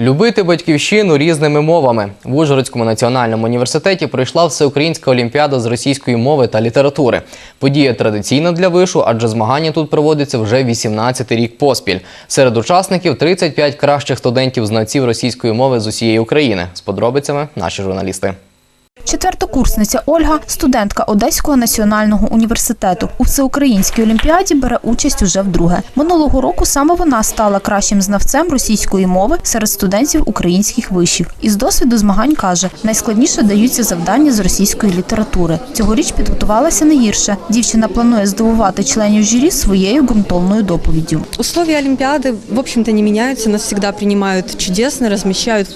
Любити батьківщину різними мовами в Ужгородському національному університеті пройшла всеукраїнська олімпіада з російської мови та літератури. Подія традиційна для вишу, адже змагання тут проводиться вже 18-й рік поспіль. Серед учасників 35 кращих студентів знавців російської мови з усієї України. З подробицями наші журналісти. Четвертокурсниця Ольга, студентка Одеського національного університету. У всеукраїнській олімпіаді бере участь уже вдруге. Минулого року саме вона стала кращим знавцем російської мови серед студентів українських вишів. Із досвіду змагань каже, найскладніше даються завдання з російської літератури. Цьогоріч підготувалася не гірше. Дівчина планує здивувати членів журі своєю ґрунтовною доповіддю. Условия Олимпиады, в общем-то, не меняются. Нас всегда принимают чудесно, размещают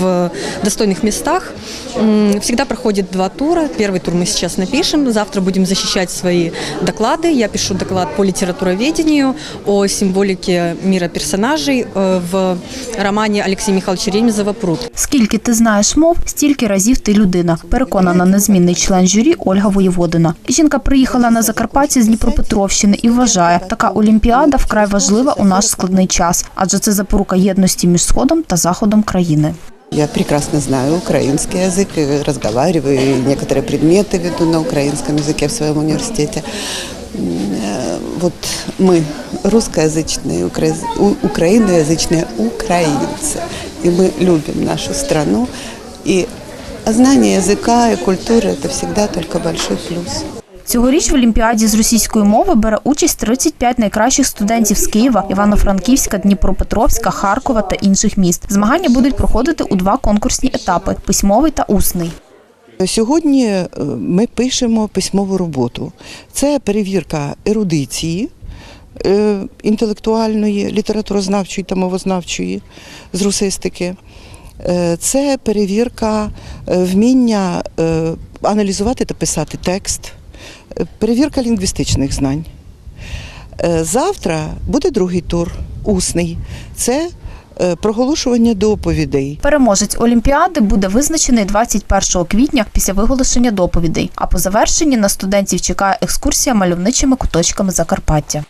в достойных местах. М, Всегда проходит два тура. Первый тур мы сейчас напишем. Завтра будем защищать свои доклады. Я пишу доклад по литературоведению, о символике мира персонажей э, в романе Алексея Михайловича Ремезова «Пруд». Скільки ти знаєш мов, стільки разів ти людина. Переконана незмінний член журі Ольга Воєводина. Жінка приїхала на Закарпаття з Дніпропетровщини і вважає, така олімпіада вкрай важлива у наш складний час, адже це запорука єдності між сходом та заходом країни. Я прекрасно знаю украинский язык, и разговариваю, и некоторые предметы веду на украинском языке в своем университете. М, э, Вот мы русскоязычные, укра- у- украиноязычные украинцы, и мы любим нашу страну, и знание языка и культуры – это всегда только большой плюс. Цьогоріч в Олімпіаді з російської мови бере участь 35 найкращих студентів з Києва, Івано-Франківська, Дніпропетровська, Харкова та інших міст. Змагання будуть проходити у два конкурсні етапи письмовий та усний. Сьогодні е, ми пишемо письмову роботу. Це перевірка ерудиції е, інтелектуальної, літературознавчої та мовознавчої з русистики. Е, Це перевірка вміння аналізувати та писати текст, перевірка лінгвістичних знань. Е, Завтра буде другий тур, усний. Це е, проголошування доповідей. Переможець Олімпіади буде визначений 21 квітня після виголошення доповідей. А по завершенні на студентів чекає екскурсія мальовничими куточками Закарпаття.